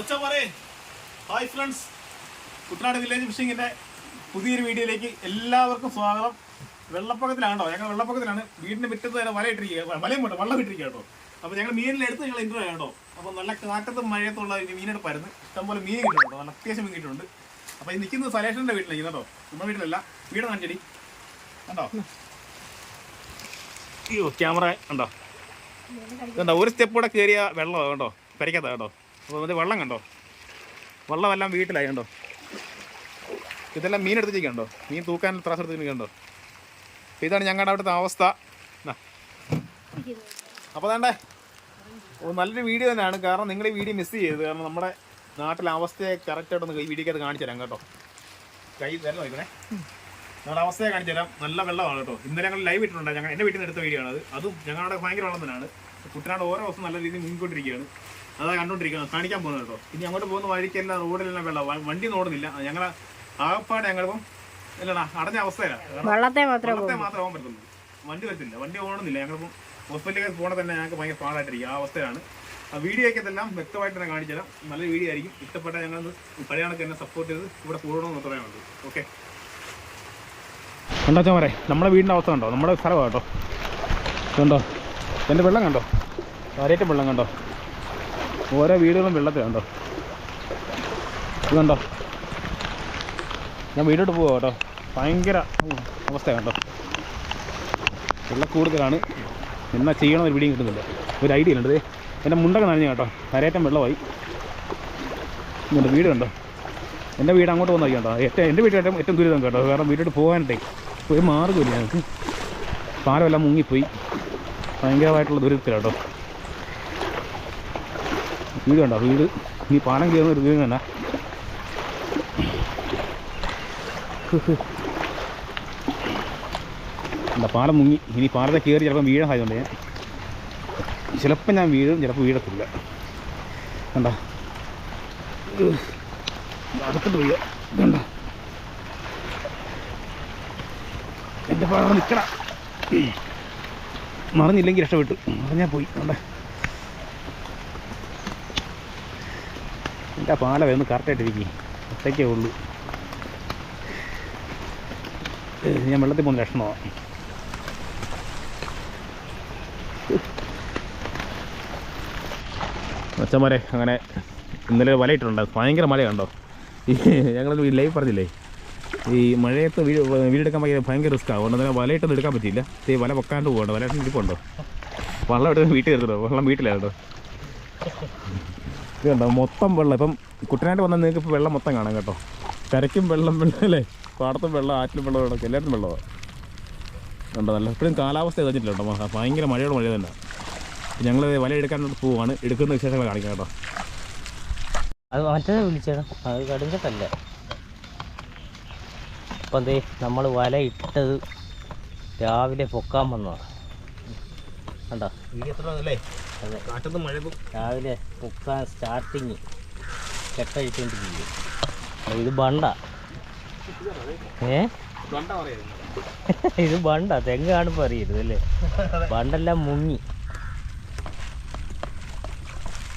കൊച്ചാ പറയേ. Hi friends Kuttanad village ഫിഷിങ്ങിന്റെ പുതിയൊരു വീഡിയോയിലേക്ക് എല്ലാവർക്കും സ്വാഗതം. വെള്ളപ്പൊക്കത്തിലാണോ? ഞങ്ങൾ വെള്ളപ്പൊക്കത്തിലാണ്. വീടിന്റെ മുറ്റത്ത് തന്നെ വല ഇട്ടിരിക്കുക വലയും കൊണ്ട് വെള്ളം ഇട്ടിരിക്കുക അപ്പോൾ ഞങ്ങൾ മീനിലെടുത്ത് ഞങ്ങൾ ഇൻട്രോ കേട്ടോ. അപ്പോൾ നല്ല കാറ്റത്തും മഴയത്തുള്ള മീനെടുപ്പായിരുന്നു ഇഷ്ടംപോലെ മീൻ കിട്ടുന്നുണ്ടോ നല്ല അത്യാവശ്യം മീൻ കിട്ടുന്നുണ്ട്. അപ്പോൾ ഈ നിൽക്കുന്നത് സലേഷന്റെ വീട്ടിലേക്ക് കേട്ടോ. നമ്മുടെ വീട്ടിലല്ല. വീട് കാണിച്ചടി. കണ്ടോ? അയ്യോ ക്യാമറ കണ്ടോ? കണ്ടോ ഒരു സ്റ്റെപ്പ് കൂടെ കയറിയ വെള്ളം കേട്ടോ. പരിക്കാത്ത കേട്ടോ. അപ്പോൾ ഇത് വെള്ളം കണ്ടോ? വെള്ളമെല്ലാം വീട്ടിലായി കണ്ടോ? ഇതെല്ലാം മീൻ എടുത്തിരിക്കണ്ടോ കണ്ടോ മീൻ തൂക്കാൻ ത്രാസ് എടുത്തിരിക്കണ്ടോ കണ്ടോ അപ്പോൾ ഇതാണ് ഞങ്ങളുടെ അവിടുത്തെ അവസ്ഥ. അപ്പോൾ വേണ്ടേ നല്ലൊരു വീഡിയോ തന്നെയാണ്. കാരണം നിങ്ങൾ ഈ വീഡിയോ മിസ് ചെയ്തത് കാരണം നമ്മുടെ നാട്ടിലെ അവസ്ഥയെ കറക്റ്റായിട്ടൊന്ന് ഈ വീഡിയോക്കകത്ത് കാണിച്ചു തരാം കേട്ടോ. കൈ തരണം നോക്കണേ നമ്മുടെ അവസ്ഥയെ കാണിച്ചു തരാം. നല്ല വെള്ളമാണ് കേട്ടോ. ഇന്നലെ ഞങ്ങൾ ലൈവ് ഇട്ടിട്ടുണ്ട് ഞങ്ങൾ എന്റെ വീട്ടിൽ നിന്ന് എടുത്ത വീഡിയോ ആണ് അത്. അതും ഞങ്ങളുടെ ഭയങ്കര വെള്ളം തന്നെയാണ്. കുട്ടനാട് ഓരോ ദിവസം നല്ല രീതിയിൽ മുങ്ങിക്കൊണ്ടിരിക്കുകയാണ്. അതാ കണ്ടുകൊണ്ടിരിക്കുന്നത് കാണിക്കാൻ പോകുന്നത് കേട്ടോ. ഇനി അങ്ങോട്ട് പോകുന്ന വഴിക്കെല്ലാം റോഡിലെല്ലാം വെള്ളം. വണ്ടി ഓടുന്നില്ല. ഞങ്ങൾ ആകപ്പാടെ ഞങ്ങളിപ്പം ഇല്ലടാ അടഞ്ഞ അവസ്ഥയിലാണ് വെള്ളത്തെ മാത്രമേ പോകാൻ പറ്റുള്ളൂ വണ്ടി വരത്തില്ല. വണ്ടി ഓടുന്നില്ല. ഞങ്ങളിപ്പം ഹോസ്പിറ്റലിലേക്ക് പോകണ തന്നെ ഞങ്ങൾക്ക് ഭയങ്കര പാടായിട്ടിരിക്കും. ആ അവസ്ഥയാണ്. ആ വീഡിയോ ഒക്കെ ഇതെല്ലാം വ്യക്തമായിട്ട് തന്നെ കാണിച്ചു തരാം. നല്ല വീഡിയോ ആയിരിക്കും. ഇഷ്ടപ്പെട്ട ഞങ്ങൾ പഴയ കണക്ക് എന്നെ സപ്പോർട്ട് ചെയ്ത് ഇവിടെ കൂടണമെന്ന് പറയാനുണ്ട് ഓക്കെ കണ്ടോ ചോമരെ നമ്മുടെ വീടിന്റെ അവസ്ഥ കണ്ടോ? നമ്മുടെ സ്ഥലമാണ് കേട്ടോ. കണ്ടോ എന്റെ വെള്ളം കണ്ടോ? ധാരേറ്റം വെള്ളം കണ്ടോ? ഓരോ വീടുകളും വെള്ളത്തിൽ കണ്ടോ? ഇത് കണ്ടോ? ഞാൻ വീടോട്ട് പോവാ കേട്ടോ. ഭയങ്കര അവസ്ഥ കണ്ടോ? വെള്ളം കൂടുതലാണ്. എന്നാ ചെയ്യണം ഒരു പിടിയും കിട്ടുന്നില്ല. ഒരു ഐഡിയ ഉണ്ട് എന്റെ മുണ്ടൊക്കെ നനഞ്ഞു കേട്ടോ. ധാരേറ്റം വെള്ളമായി. ഇങ്ങോട്ട് വീട് കണ്ടോ? എന്റെ വീട് അങ്ങോട്ട് പോകുന്ന കേട്ടോ ഏറ്റവും എന്റെ വീട്ടിൽ ഏറ്റവും ദുരിതം കേട്ടോ കാരണം വീട്ടിലോട്ട് പോകാനായിട്ടേ ഒരു മാർഗമില്ല ഞങ്ങൾക്ക് പാലമെല്ലാം മുങ്ങിപ്പോയി. ഭയങ്കരമായിട്ടുള്ള ദുരിതത്തിൽ കേട്ടോ. വീട് കണ്ടോ വീട്. ഈ പാനം കയറുന്ന ഒരു വീട് തന്നെ. എന്താ പാലം മുങ്ങി. ഇനി പാലത്തെ കയറി ചിലപ്പോൾ വീഴാൻ സാധ്യതയുണ്ട്. ഞാൻ ചിലപ്പോൾ ഞാൻ വീഴും ചിലപ്പോൾ വീഴത്തില്ല. കണ്ട? അടുത്തിട്ട് വീഴ കണ്ട? എന്റെ പാടം നിൽക്കട മറിഞ്ഞില്ലെങ്കിൽ രക്ഷപ്പെട്ടു. മറിഞ്ഞാൽ പോയി. കണ്ട? എന്റെ പാല വരുന്ന കറക്റ്റായിട്ടിരിക്കും ഒറ്റയ്ക്കേ ഉള്ളൂ. ഞാൻ വെള്ളത്തിൽ പോകുന്ന ലക്ഷണമാണ് അച്ഛന്മാരെ അങ്ങനെ ഇന്നലെ വലയിട്ടുണ്ട്. ഭയങ്കര മഴ കണ്ടോ? ഈ ഞങ്ങൾ ലൈവ് പറഞ്ഞില്ലേ? ഈ മഴയത്ത് വീട് വീടെടുക്കാൻ ഭയങ്കര ഭയങ്കര റിസ്ക് അതുകൊണ്ട് തന്നെ വലയിട്ടൊന്നും എടുക്കാൻ പറ്റിയില്ല. ഈ വല പൊക്കാണ്ട് പോകണ്ട വല ഇരിപ്പുണ്ടോ വെള്ളം എടുത്ത് വീട്ടിൽ കയറുന്നുണ്ടോ വെള്ളം വീട്ടിലായിട്ടോ ഇത് കണ്ടോ മൊത്തം വെള്ളം. ഇപ്പം കുട്ടനായിട്ട് വന്നാൽ നിങ്ങൾക്ക് ഇപ്പോൾ വെള്ളം മൊത്തം കാണാം കേട്ടോ. തിരക്കും വെള്ളം വെള്ളം അല്ലേ? പാടത്തും വെള്ളം ആറ്റിലും വെള്ളം കിടക്കും എല്ലായിടത്തും വെള്ളമാണ് കണ്ടോ നല്ല ഇപ്പോഴും കാലാവസ്ഥ കഴിഞ്ഞിട്ടില്ല കേട്ടോ ഭയങ്കര മഴയോട് മഴ തന്നെ. ഞങ്ങൾ വല എടുക്കാൻ പോവാണ്. എടുക്കുന്ന വിശേഷങ്ങൾ കാണിക്കാം കേട്ടോ. അത് മറ്റേത് വിളിച്ചേടാ. അത് കടുങ്കട്ടല്ല? അപ്പം എന്തേ നമ്മൾ വല ഇട്ടത് രാവിലെ പൊക്കാൻ വന്നതാണ് കണ്ടോ? അല്ലേ അതെ കാറ്റത്തും രാവിലെ പൊക്കാൻ സ്റ്റാർട്ടിങ് കെട്ടഴിച്ചോണ്ടിരിക്കും ഇത് ബണ്ട. ഏ? ഇത് ബണ്ട. തെങ്ങ് കാണുമ്പോൾ അറിയരുത് അല്ലേ? ബണ്ടെല്ലാം മുങ്ങി.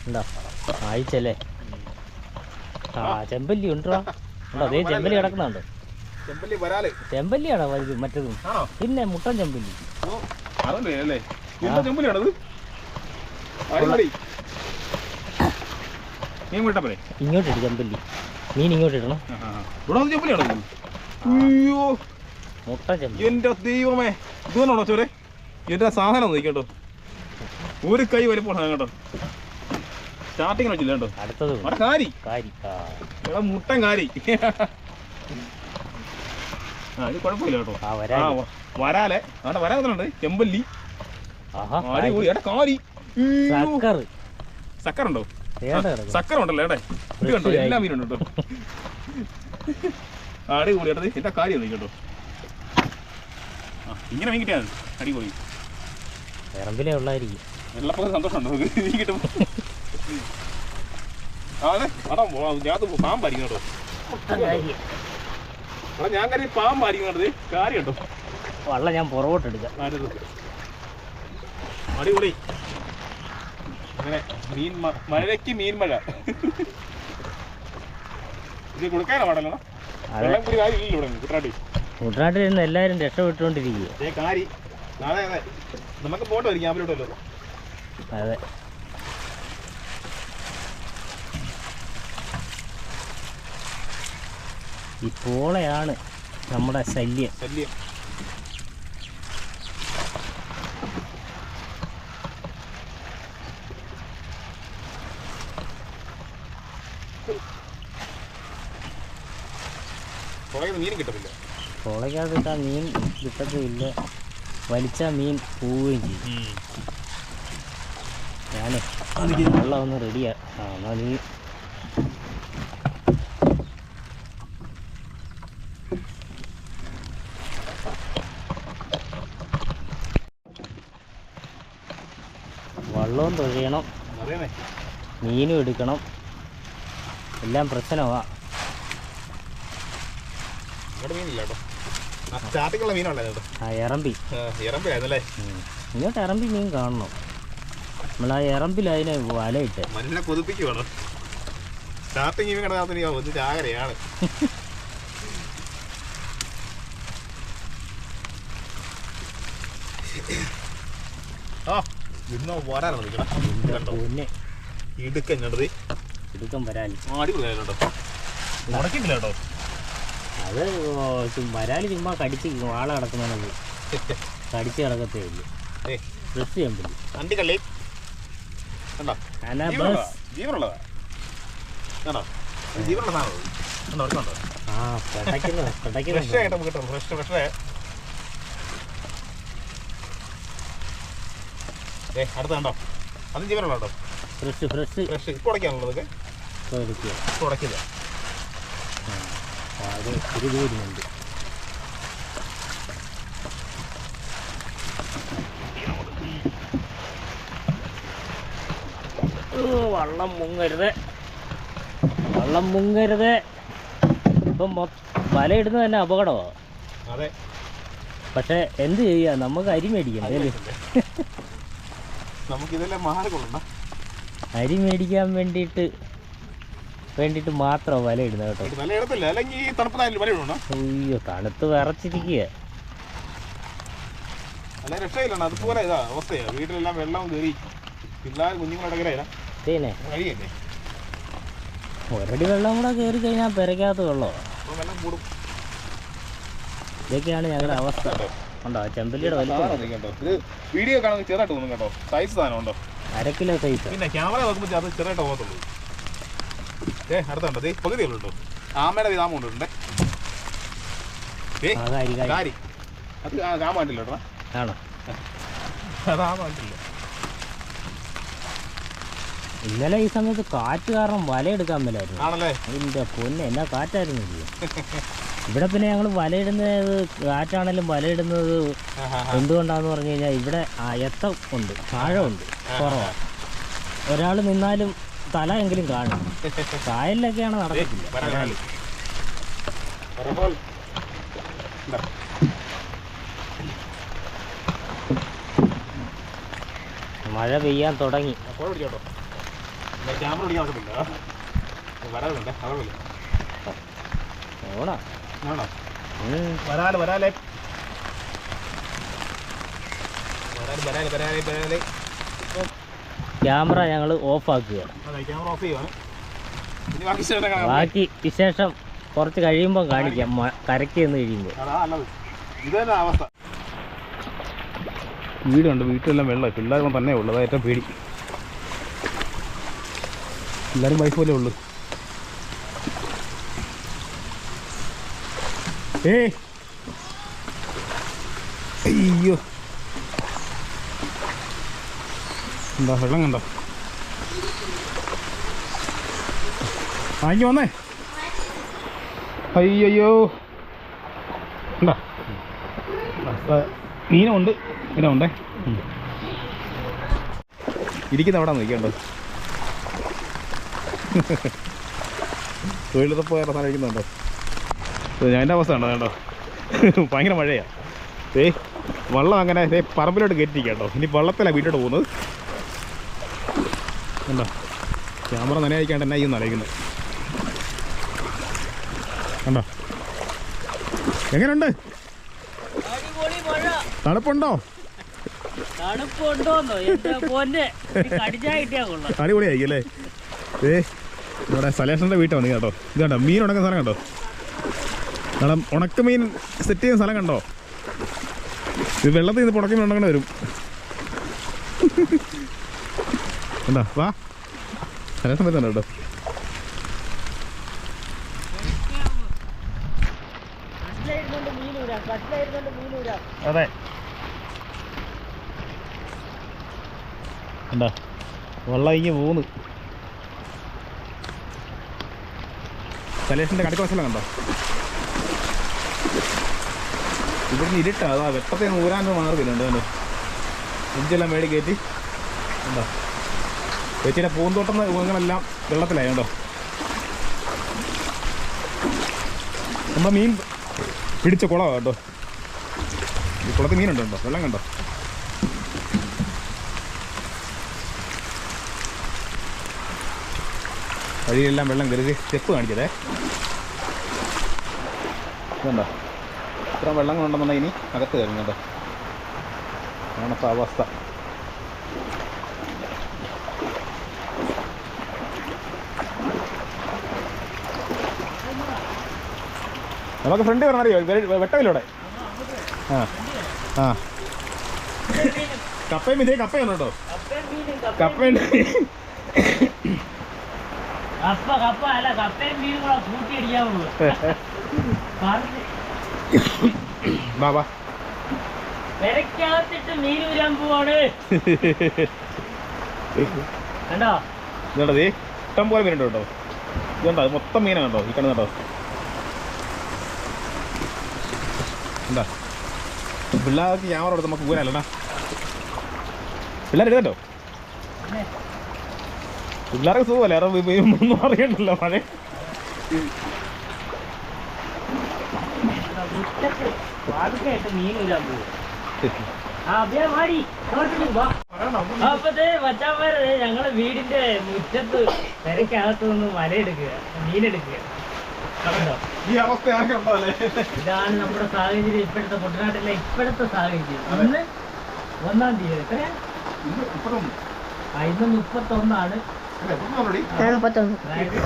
ഉണ്ടോ ആയിച്ചല്ലേ? ആ ചെമ്പല്ലി ഉണ്ടോ? ഉണ്ടോ? അതേ ചെമ്പല്ലി കിടക്കുന്നുണ്ട്. ചെമ്പല്ലിയാണോ വലുത്? മറ്റതും. പിന്നെ മുട്ടൻ ചെമ്പല്ലി. ഓ പോരെ. ഇങ്ങോട്ടിട്ട് ചെമ്പല്ലി മീൻ ഇങ്ങോട്ട് ഇടണം അയ്യോ. മുട്ട ചെമ്പല്ലി എന്റെ ദൈവമേ. ഇത് തന്നെയാണോ ചോരെ? എന്റെ സാധനം നോക്കിട്ടോ ഒരു കൈ വലിപ്പമാണ് കേട്ടോ. സ്റ്റാർട്ടിങ് വെച്ചില്ല കേട്ടോ. അടുത്തത് കാരി. കാരി. ഇവിടെ മുട്ടൻ കാരി. ആ ഇത് കുഴപ്പമില്ല കേട്ടോ. വരാലേ. അവിടെ വരാനുണ്ട് ചെമ്പല്ലി. കാരി. സക്കർ. ഉണ്ടല്ലോ എടേ. ഇത് കണ്ടോ? എല്ലാ മീനും ഉണ്ട് അടിപൊളി ഏട്ടത് എന്താ കാര്യം കേട്ടോ. ഇങ്ങനെ മീൻ കിട്ടിയാൽ. അടിപൊളി. ഇറമ്പിലേ ഉള്ളായിരിക്കും. വെള്ളപ്പൊക്കം സന്തോഷമുണ്ടോ? നമുക്ക് മീൻ കിട്ടുമ്പോൾ ആ അതെ. അടാ ഞാൻ പാമ്പായിരിക്കും കേട്ടോ. മുട്ടൻ കാരി എടാ ഞാൻ കരുതി പാമ്പായിരിക്കും കേട്ടത് കാര്യം കേട്ടോ. വള്ള ഞാൻ പുറകോട്ട് എടുക്കാം. ആരത് അടിപൊളി. അങ്ങനെ മീൻ മഴയ്ക്ക് മീൻ മഴ. ഇത് കൊടുക്കാനോ പാടല്ലോ? വെള്ളം കൂടി കാര്യം ഇല്ലല്ലോ ഇവിടെ കുട്ടനാട്ടി കുട്ടനാട്ടിൽ. നിന്ന് എല്ലാവരും രക്ഷപ്പെട്ടുകൊണ്ടിരിക്കുക കാരി. നാളെ അതെ നമുക്ക് ക്യാമറയോട്ടല്ലോ അതെ. ഈ പോളയാണ് നമ്മുടെ ശല്യം. ശല്യം. പുറകെ മീനും കിട്ടത്തില്ല. പോളയ്ക്കകത്തിട്ടാൽ മീൻ കിട്ടത്തുമില്ല. വലിച്ചാൽ മീൻ പോവുകയും ചെയ്യും. ഞാനേ വെള്ളം ഒന്ന് റെഡിയാ. ആ എന്നാൽ നീ വള്ളവും തൊഴിയണം. മീനും എടുക്കണം. എല്ലാം പ്രശ്നമാണ് ഇവിടെ മീനില്ല കേട്ടോ ആ സ്റ്റാർട്ടിങ്ങുള്ള ആ ഉം. ഇങ്ങോട്ട് എറമ്പി മീൻ കാണണം. നമ്മൾ ആ ഇറമ്പിൽ അതിനെ വലയിട്ട് മനുഷ്യനെ കൊതിപ്പിക്കുവാണ്. സ്റ്റാർട്ടിങ് ഒന്ന് ആ ഇന്നോ ഇടുക്കൻ കണ്ടത്. അടിപൊളിയായിരുന്നു കേട്ടോ കേട്ടോ. അത് വരാലി ചുമ്മാ കടിച്ച് വാള കിടക്കുന്നതാണത്. കടിച്ച് കിടക്കത്തേ ഉള്ളൂ ഡ്രസ് ചെയ്യാൻ പറ്റും ബസ് ഫ്രഷ് ഫ്രഷ് ഫ്രഷ് അതും. ജീവനുള്ള ഉടയ്ക്കാനുള്ളതൊക്കെ എടുക്കുക ഇപ്പോൾ ഉടക്കില്ല അത് ഓ, വള്ളം മുങ്ങരുത്. വള്ളം മുങ്ങരുത്. ഇപ്പം വല വലയിടുന്നത് തന്നെ അപകടമാ അതെ. പക്ഷെ എന്ത് ചെയ്യാ? നമുക്ക് അരി മേടിക്കണ്ടേ നമുക്കിതെല്ലാം മാറിക്കൊള്ളണ്ട അരി മേടിക്കാൻ വേണ്ടിയിട്ട് വേണ്ടിയിട്ട് മാത്രം വല ഇടുന്നത് കേട്ടോ. അല്ലെങ്കിൽ ഈ തണുപ്പതായാലും വില ഇടണോ അയ്യോ തണുത്ത് വിറച്ചിരിക്കുക അല്ല രക്ഷയില്ലണ്ട അതുപോലെ ഇതാ അവസ്ഥയാ. വീട്ടിലെല്ലാം വെള്ളം കയറി പിള്ളേർ കുഞ്ഞുങ്ങളടക്കരയില്ല പിന്നെ കഴിയല്ലേ ഒരടി വെള്ളം കൂടെ കയറി കഴിഞ്ഞാൽ പെരയ്ക്കകത്ത് വെള്ളമോ വെള്ളം കൂടും. ഇതൊക്കെയാണ് ഞങ്ങളുടെ അവസ്ഥ. കേട്ടോ. ഉണ്ടോ? ചെമ്പല്ലിയുടെ വലിപ്പം വീഡിയോ കാണുമ്പോൾ ചെറുതായിട്ട് തോന്നും കേട്ടോ. സൈസ് സാധനം ഉണ്ടോ? അര കിലോ സൈസ് പിന്നെ ക്യാമറ നോക്കുമ്പോൾ ചെറുതായിട്ട് പോകത്തുള്ളൂ. ഏ അടുത്തുണ്ടോ. ദേ പകുതിയുള്ളൂ കേട്ടോ. ആമയുടെ ദേ ഏ കാരി അത് ആ കേട്ടോ. ആണോ? ആ പാടില്ല ഇന്നലെ ഈ സമയത്ത് കാറ്റ് കാരണം വല എടുക്കാൻ മേലായിരുന്നു. ആണല്ലേ? അതിന്റെ പൊന്നെ എന്നാ കാറ്റായിരുന്നു ഇത്. ഇവിടെ പിന്നെ ഞങ്ങൾ വലയിടുന്നത് കാറ്റാണെങ്കിലും വലയിടുന്നത് എന്തുകൊണ്ടാന്ന് പറഞ്ഞു കഴിഞ്ഞാൽ ഇവിടെ അയത്തം ഉണ്ട് ആഴമുണ്ട് കുറവാണ് ഒരാൾ നിന്നാലും തല എങ്കിലും കാണും. കായലിലൊക്കെയാണ് നടക്കുന്നത്. മഴ പെയ്യാൻ തുടങ്ങി. ഓണാ. വരാൽ വരാലേ വരാൽ. വരാൽ വരാൽ വരാൽ. ക്യാമറ ഞങ്ങൾ ഓഫാക്കുക അതെ ക്യാമറ ഓഫ് ചെയ്യുവാണ്. ഇനി ബാക്കി വിശേഷം കുറച്ച് കഴിയുമ്പോൾ കാണിക്കാം. കരക്ക് കരയ്ക്ക് നിന്ന് കഴിയുമ്പോൾ വീടുണ്ട്. വീട്ടിലെല്ലാം വെള്ളം. പിള്ളേർ തന്നെ ഉള്ളത് ഏറ്റവും പേടി. എല്ലാവരും വൈഫ് പോലെ ഉള്ളു. ഏ അയ്യോ എന്താ വെള്ളം കണ്ടോ? വാങ്ങിക്ക് വന്നേ. അയ്യോ ഉണ്ടോ. മീനുണ്ട് മീനുണ്ടേ ഇരിക്കുന്ന അവിടെ നിൽക്കണ്ടോ തൊഴിലത്തെ പോയ സാധനം ഇരിക്കുന്നുണ്ടോ? എന്റെ അവസ്ഥ ഉണ്ടോ കേട്ടോ ഭയങ്കര മഴയാ. ഏ വെള്ളം അങ്ങനെ പറമ്പിലോട്ട് കയറ്റിരിക്കാം കേട്ടോ. ഇനി വെള്ളത്തിലാണ് വീട്ടിലോട്ട് പോകുന്നത് കണ്ടോ ക്യാമറ നനയായിക്കാണ്ട് എന്നാ ഈ നനയ്ക്കുന്നത് കണ്ടോ? എങ്ങനെയുണ്ട്? തണുപ്പുണ്ടോ? തണുപ്പുണ്ടോന്നോ? എന്റെ പൊന്നെ. കടിച്ചാ കിട്ടിയാ കൊള്ളാം. അടിപൊളിയായി അല്ലേ? ഏ നമ്മുടെ സലേഷന്റെ വീട്ടിൽ വന്നു കേട്ടോ. ഇത് കണ്ടോ? മീൻ ഉണക്കുന്ന സ്ഥലം കണ്ടോ? കാരണം ഉണക്ക മീൻ സെറ്റ് ചെയ്യുന്ന സ്ഥലം കണ്ടോ? ഇത് വെള്ളത്തിൽ നിന്ന് ഉണക്ക മീൻ ഉണക്കേണ്ടി വരും. എന്താ വാ. വരുന്നുണ്ട് കേട്ടോ. അതെ. എന്താ വെള്ളം ഇങ്ങനെ പോകുന്നു സലേഷിന്റെ കടുക്ക കണ്ടോ? ഇവിടുന്ന് ഇരുട്ടാ. അതാ വെട്ടത്തെ ഊരാനോ മാർഗമില്ല കണ്ടോ? ഇഞ്ചെല്ലാം മേടി കയറ്റി എന്താ ചേച്ചിയുടെ പൂന്തോട്ടം മൃഗങ്ങളെല്ലാം വെള്ളത്തിലായി കേട്ടോ നമ്മുടെ മീൻ പിടിച്ച കുളമാണ് കേട്ടോ. ഈ കുളത്തിൽ മീനുണ്ടോ കേട്ടോ വെള്ളം കണ്ടോ? വഴിയിലെല്ലാം വെള്ളം കരുതി സ്റ്റെപ്പ് കാണിച്ചതേ. ഇതുണ്ടോ? ഇത്ര വെള്ളം കൊണ്ടെന്നുണ്ടെങ്കിൽ ഇനി അകത്ത് കയറുന്നുണ്ടോ അങ്ങനത്തെ അവസ്ഥ. നമുക്ക് ഫ്രണ്ട് പറഞ്ഞറിയോ? വെട്ടമില്ലൂടെ ആ ആ. കപ്പയും ഇതേ കപ്പയാണ് കേട്ടോ. കപ്പയുണ്ട് കപ്പ കപ്പ അല്ല കപ്പയും മീനും കൂടെ പെരക്കകത്തിട്ട് മീൻ പോവാണ്. കണ്ടോ? ഇഷ്ടം പോലെ മീനുണ്ട് കേട്ടോ. ഇതുണ്ടോ? മൊത്തം മീനാണ് കേട്ടോ ഈ കാണുന്ന കേട്ടോ എന്താ? പിള്ളേർക്ക് ക്യാമറ കൊടുത്ത് നമുക്ക് പോരാലോ പിള്ളേർ പിന്നെ പിള്ളേർക്ക് സുഖമല്ലേ? ഒന്നും അറിയണ്ടല്ലോ മഴ. ഞങ്ങളെ വീടിന്റെ മുറ്റത്ത് തിരക്കകത്തുനിന്ന് നിന്ന് മലയെടുക്കുക മീനെടുക്കുക. ഈ അവസ്ഥ ഇതാണ് നമ്മുടെ സാഹചര്യം ഇപ്പോഴത്തെ കുട്ടനാട്ടിലെ ഇപ്പോഴത്തെ സാഹചര്യം. ഇന്ന് ഒന്നാം തീയതി എത്ര? ഇന്ന് മുപ്പത്തൊന്നാണ്. ഒന്നാണ് അതായത്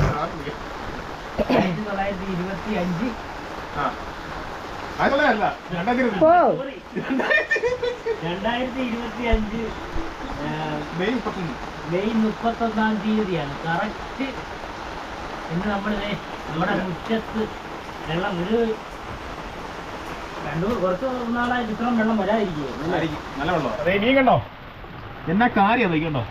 ആയിരത്തി തൊള്ളായിരത്തി ഇരുപത്തി അഞ്ച്. അല്ല രണ്ടായിരത്തി ഇരുപത്തി അഞ്ച്. മെയ് മുപ്പത്തൊന്നാം തീയതിയാണ്. കറക്റ്റ് ഇന്ന് നമ്മളിതേ നമ്മുടെ മുറ്റത്ത് വെള്ളം ഒരു രണ്ടു കുറച്ച് നാളായിട്ട് ഇത്രയും വെള്ളം അതെ നീ കണ്ടോ? എന്നാ കാര്യം നോക്കണ്ടോ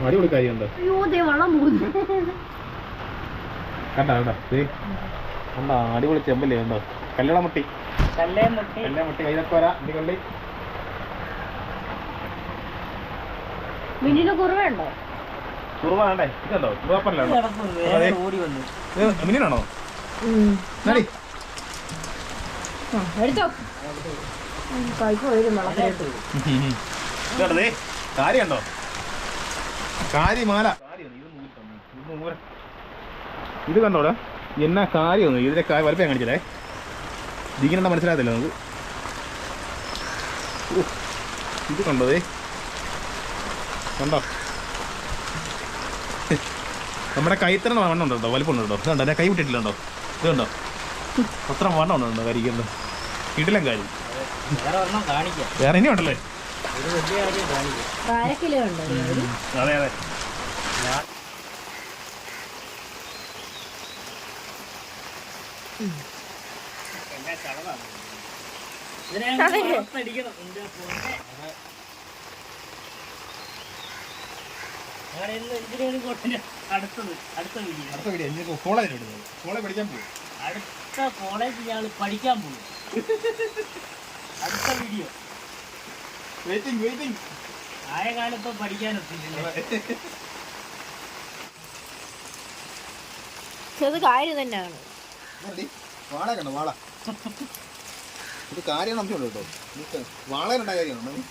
അടിപൊളി കാര്യമുണ്ട് കണ്ടോ കണ്ടോ കണ്ടോ അടിപൊളി ചെമ്പല്ലേ കണ്ടോ? കല്ലടമുട്ടി. കല്ലേ മുട്ടി കല്ലമുട്ടി കൈതക്കോര അടിപൊളി. മിനിന് കുറവുണ്ടോ കുറുവ വേണ്ടേ ഇതുണ്ടോ? കുറുവപ്പല്ലോ മിനിനാണോ എടുത്തോ. കാര്യമുണ്ടോ? കാര്യമാല. ഇത് കണ്ടോടാ. എന്നാ കാര്യമൊന്നും ഇതിന്റെ കാര്യം വലുപ്പം കാണിച്ചതേ ഇതിങ്ങനെ മനസ്സിലാകത്തില്ല നമുക്ക്. ഇത് കണ്ടോ ദേ? കണ്ടോ? നമ്മുടെ കൈത്തറ വണ്ണം ഉണ്ട് കേട്ടോ? വലിപ്പം ഉണ്ടോ ഇതുണ്ടോ? ഞാൻ കൈ വിട്ടിട്ടില്ലുണ്ടോ? ഇത് കണ്ടോ അത്ര വണ്ണം ഉണ്ടോ കരിക്കുന്നത് ഇടലം കാര്യം. വേറെ ഒരെണ്ണം കാണിക്കാം. വേറെ ഇനി ഉണ്ടല്ലേ? ഒരു വലിയ കാര്യം അടിക്കണം അര കിലോ ഉണ്ടോ അതെ അതെ. ഇതിനെ അങ്ങ് പുറത്തടിക്കണം. ഇതിന്റെ പുറത്തെ. അങ്ങനെ ഇന്ന് ഇതിനാണ് കൊണ്ടിന് അടുത്തത് അടുത്ത വീഡിയോ കോളേജിൽ കോളേജ് പഠിക്കാൻ പോകും അടുത്ത കോളേജ് ഞാൻ പഠിക്കാൻ പോകും അടുത്ത വീഡിയോ വെയിറ്റിംഗ് വെയിറ്റിംഗ് ആയ കാലത്ത് കാര്യം തന്നെയാണ്. വാള കണ്ടോ വാള. ഇത് കാര്യം കേട്ടോ. വാളയിലുണ്ടായ കാര്യമാണ്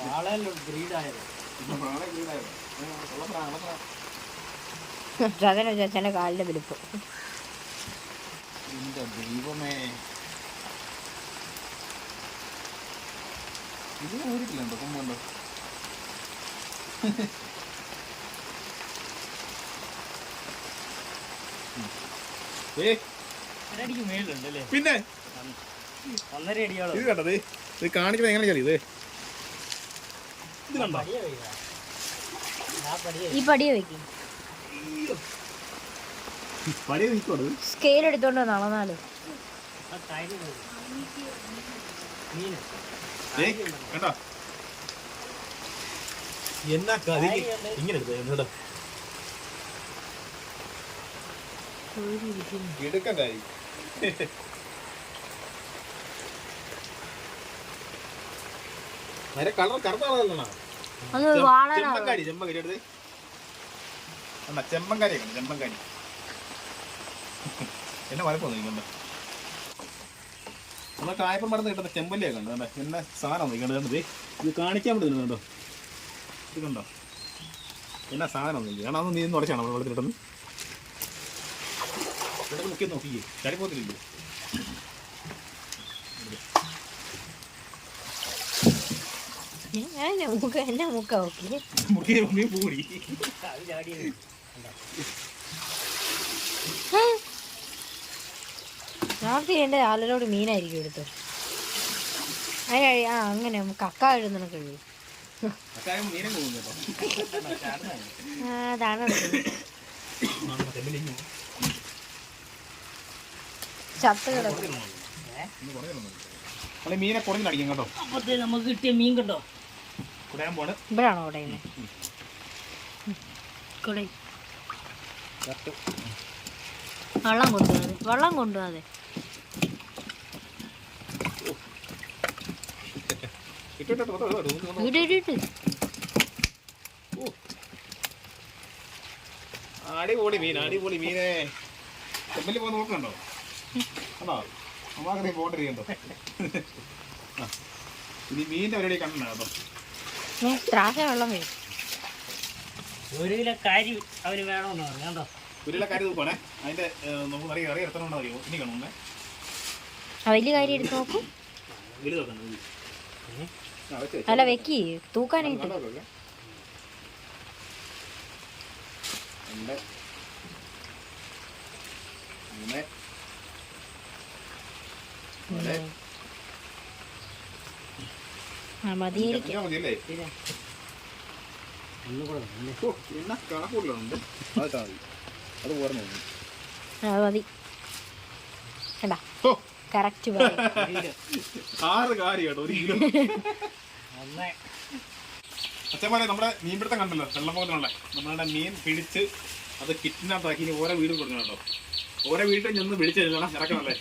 വളരെ ബ്രീഡായത്. ചതന ചേച്ചന്റെ കാലിന്റെ എന്റെ ദൈവമേ. ഊരിട്ടില്ലുണ്ടോ? കൊമ്പുണ്ടോ പിന്നെ? ഒന്നര അടിയോളം ഇത് കണ്ടത് ഇത് കാണിക്കുന്നത് എങ്ങനെ ചെറിയ ഇത്? ഇത് കണ്ടോ പടിയ പടിയ ഈ പടിയെ വെക്കും പഴയ നിൽക്കോട് സ്കെയിൽ എടുത്തോണ്ട് കണ്ടോ? എന്നാ കതി ഇങ്ങനെ എടുത്തേ എന്നിട്ട് എടുക്കാൻ കാര്യം നേരെ കളർ കറുത്താണല്ലോ അത് വാളനാ ചെമ്പങ്കാരി ചെമ്പങ്കാരി എടുത്ത്. കണ്ട ചെമ്പങ്കാരി കണ്ട ചെമ്പങ്കാരി എന്നെ നിൽക്കണ്ട നമ്മളെ കായപ്പം മടന്ന് കിട്ടുന്ന ചെമ്പല്ലേ കണ്ടോ കണ്ടോ? എന്നെ സാധനം നിൽക്കണ്ടത് കണ്ടത് ഇത് കാണിക്കാൻ വേണ്ടി കണ്ടോ? ഇത് കണ്ടോ? എന്നാ സാധനം നിൽക്കുക കാരണം നീ ഉടച്ചാണ് നമ്മൾ വെള്ളത്തിലിട്ടെന്ന് ഇവിടെ മുക്കി നോക്കിയേ ചരി എന്നെ മുക്ക പൂടി എന്റെ ആലരോട് മീനായിരിക്കും എടുത്തു അതിന് കഴി- ആ അങ്ങനെ കക്ക എഴുതണം കഴിയും അതാണ് ചത്ത് കിടക്കും. മീനെ കുറഞ്ഞടിക്കും കേട്ടോ. നമുക്ക് കിട്ടിയ മീൻ കണ്ടോ? കുടയും. വെള്ളം കൊണ്ടുപോകാതെ വെള്ളം കൊണ്ടുപോകാതെ അടിപൊളി മീൻ അടിപൊളി മീനെ. ചെമ്പല്ലി നോക്കണ്ടോ കണ്ടോ? പോണ്ടിരിക്കണ്ടോ ആ. ഇനി മീന്റെ പരിപാടി കണ്ടോ കേട്ടോ ത്രാശ വെള്ളം വീഴും ഒരു കിലോ കാരി അവന് വേണമെന്ന് പറഞ്ഞു കണ്ടോ? ഉരുള കാര്യം നോക്കുവാണേ. അതിന്റെ ഏഹ്, നമുക്ക് അറിയാം അറിയാം എത്ര അറിയോ ഇനി കാണുന്നേ ആ വലിയ കാര്യം എടുത്ത് നോക്കും. അല്ല വെക്കി തൂക്കാനായിട്ട് കണ്ടോ, കണ്ടോ? രണ്ട് മൂന്ന് നാല് ആ മതിയായിരിക്കും ഇതൊക്കെ മതിയല്ലേ പിന്നെ ഒന്നും കൂടെ വേണം. ഓ പിന്നെ കണക്കൂടുന്നുണ്ട് അത് ഇട്ടാ മതി. അത് പോരണം ആ, മതി. കണ്ടാ? ഓ കറക്റ്റ് ഒരു ആറ് കാര്യം ഒരു കിലോ. ഒന്ന് അച്ഛന്മാരെ നമ്മുടെ മീൻപിടുത്തം കണ്ടല്ലോ? വെള്ളം പോലുള്ള നമ്മളുടെ മീൻ പിടിച്ച് അത് കിറ്റിനകത്താക്കി ഇനി ഓരോ വീട് കൊടുക്കണം കേട്ടോ. ഓരോ വീട്ടിൽ ചെന്ന് പിടിച്ച് കഴിഞ്ഞാൽ ഇറക്കണല്ലേ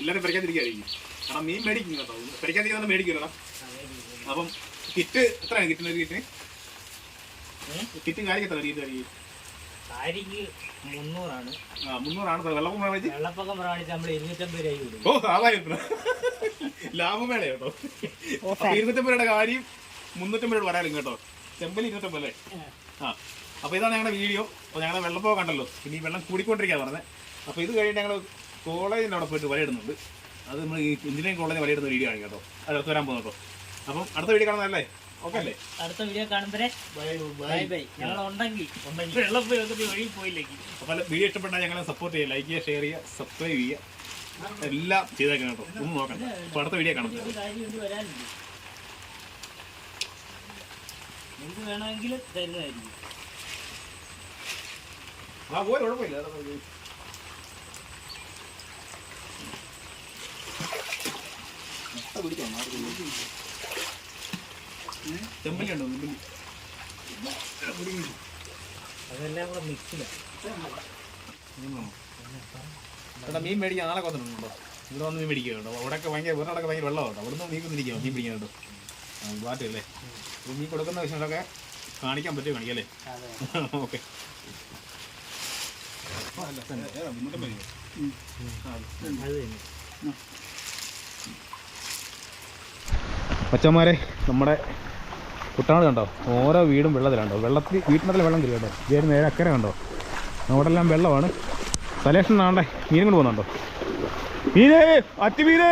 എല്ലാവരും പരിക്കാതിരിക്കുകയായിരിക്കും കാരണം മീൻ മേടിക്കും കേട്ടോ പരിക്കാതിരിക്കുന്ന മേടിക്കുമല്ലോ അതെ അപ്പം കിറ്റ് എത്രയാണ് കിറ്റിന്? ഒരു കിറ്റിന് കിറ്റ് കിറ്റും കാര്യം എത്ര കിറ്റ് കാര്യം കാരിക്ക് മുന്നൂറാണ്. ആ മുന്നൂറാണ് സാർ വെള്ളപ്പം മേടിച്ച് വെള്ളപ്പൊക്കം പ്രാണിച്ച് നമ്മൾ ഇരുന്നൂറ്റമ്പത് രൂപ കൊടുക്കും ഓ ലാഭമേള കേട്ടോ. ഇരുന്നൂറ്റമ്പത് രൂപയുടെ കാര്യം മുന്നൂറ്റമ്പത് രൂപ വരാലും കേട്ടോ. ചെമ്പലി ഇരുന്നൂറ്റമ്പത് അല്ലേ? ആ. അപ്പൊ ഇതാണ് ഞങ്ങളുടെ വീഡിയോ. അപ്പോൾ ഞങ്ങളുടെ വെള്ളപ്പോ കണ്ടല്ലോ. ഇനി വെള്ളം കൂടിക്കൊണ്ടിരിക്കാ പറഞ്ഞത് അപ്പോൾ ഇത് കഴിഞ്ഞിട്ട് ഞങ്ങൾ കോളേജിന്റെ അവിടെ പോയിട്ട് വലയിടുന്നുണ്ട്. അത് നമ്മൾ ഈ എഞ്ചിനീയറിംഗ് കോളേജിൽ വലയിടുന്ന വീഡിയോ ആണ് കേട്ടോ. അത് വരാൻ പോകുന്നു കേട്ടോ. അപ്പം അടുത്ത വീഡിയോ കാണുന്നതല്ലേ? ഓക്കെ അല്ലേ? അടുത്ത വീഡിയോ കാണുമ്പോഴേ ബൈ ബൈ ഞങ്ങൾ ഉണ്ടെങ്കിൽ വന്നിട്ട് വഴി പോയില്ലെങ്കിൽ അപ്പോൾ വീഡിയോ ഇഷ്ടപ്പെട്ടാൽ ഞങ്ങളെ സപ്പോർട്ട് ചെയ്യുക ലൈക്ക് ചെയ്യുക ഷെയർ ചെയ്യുക സബ്സ്ക്രൈബ് ചെയ്യുക. എല്ലാം ചെയ്തേക്കണം കേട്ടോ. ഒന്ന് നോക്കണ്ട. അപ്പൊ അടുത്ത വീഡിയോ വരാനില്ല. എന്ത് വേണമെങ്കിലും തരുന്നതായിരിക്കും. ആ പോയി. കുഴപ്പമില്ല ചെമ്പല്ലി ഉണ്ടോ ചെമ്പല്ലി അതെല്ലാം കൂടെ മിക്സിലാണ് എടാ മീൻ മേടിക്കാൻ നാളെ കൊത്തണുണ്ടോ ഇവിടെ വന്ന് മീൻ മേടിക്കുക കേട്ടോ. അവിടെയൊക്കെ ഭയങ്കര വേറെ ഭയങ്കര വെള്ളം കേട്ടോ. അവിടെ നിന്ന് മീൻ കൊണ്ടിരിക്കുക മീൻ പിടിക്കാൻ കേട്ടോ. പാട്ടല്ലേ മീൻ കൊടുക്കുന്ന വിഷയങ്ങളൊക്കെ കാണിക്കാൻ പറ്റുമോ? കാണിക്കല്ലേ? ഓക്കെ. അത് നമ്മുടെ കുട്ടനാട് കണ്ടോ? ഓരോ വീടും വെള്ളത്തിലുണ്ടോ വെള്ളത്തിൽ വീട്ടിനകത്തിൽ വെള്ളം കയറി കേട്ടോ ഇതേ നേരെ അക്കരെ കണ്ടോ? അവിടെ എല്ലാം വെള്ളമാണ്. സലേഷൻ ആണ്ടേ മീൻ കൊണ്ട് പോകുന്നുണ്ടോ? മീനേ അറ്റ് മീനേ!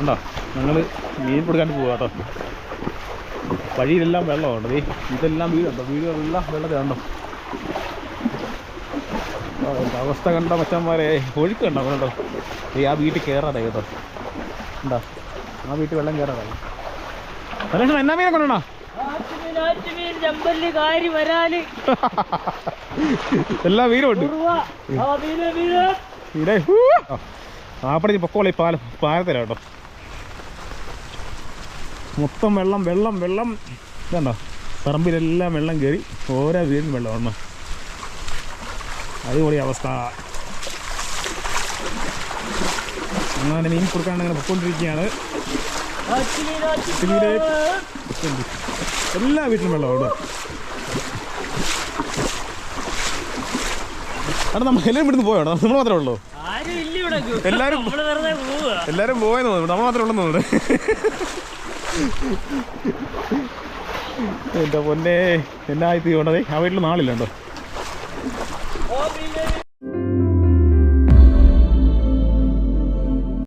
ഉണ്ടോ ഞങ്ങൾ മീൻ പിടിക്കാൻ പോവാ കേട്ടോ. വഴിയിലെല്ലാം വെള്ളമുണ്ട്. ദേ ഇതെല്ലാം വീടുണ്ടോ വീടുകളെല്ലാം വെള്ളത്തിൽ കണ്ടോ? ആ, അവസ്ഥ കണ്ട മച്ചന്മാരെ? ഒഴുക്കുണ്ടോ കേട്ടോ ഈ ആ വീട്ടിൽ കയറാതെ കേട്ടോ. ഉണ്ടോ? ആ വീട്ടിൽ വെള്ളം കയറാറായി സലേഷൻ എന്നാ മീനെ കൊണ്ടോ എല്ലാ ഇവിടെ ആപ്പടി പൊക്കോളി പാല പാലത്തില കേട്ടോ. മൊത്തം വെള്ളം വെള്ളം വെള്ളം. ഇതുണ്ടോ? പറമ്പിലെല്ലാം വെള്ളം കയറി ഓരോ വീടിനും വെള്ളമാണ് അടിപൊളി അവസ്ഥ. അങ്ങനെ മീൻ കൊടുക്കാണ്ട് അങ്ങനെ പൊക്കോണ്ടിരിക്കുകയാണ്. എല്ലാ വീട്ടിലും വെള്ളം അവിടെ അവിടെ നമ്മൾ എല്ലാവരും ഇവിടുന്ന് പോയോ? നമ്മൾ മാത്രമേ ഉള്ളൂ. ആരും ഇല്ല ഇവിടെ എല്ലാരും നമ്മൾ വെറുതെ പോവുക എല്ലാരും പോയെന്ന് തോന്നുന്നു. നമ്മൾ മാത്രമേ ഉള്ളൂ തോന്നുന്നു. എന്റെ പൊന്നെ എന്നായി തീണ്ടതേ ആ വീട്ടിൽ നാളില്ലുണ്ടോ